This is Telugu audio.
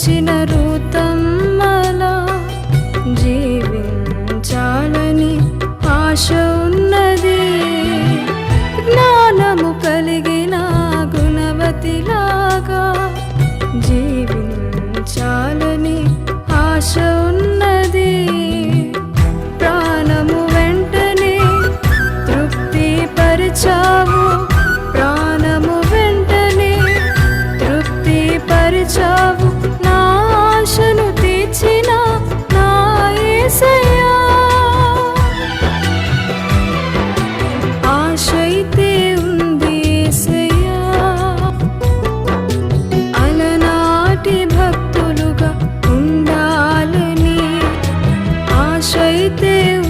తీర్చిన రూతమ్మలా జీవించాలని ఆశ ఉన్నది. జ్ఞానము కలిగిన గుణవతిలాగా జీవించాలని ఆశ ఉన్నది. ప్రాణము వెంటనే తృప్తి పరిచావు ప్రాణము వెంటనే తృప్తి పరిచావు teu.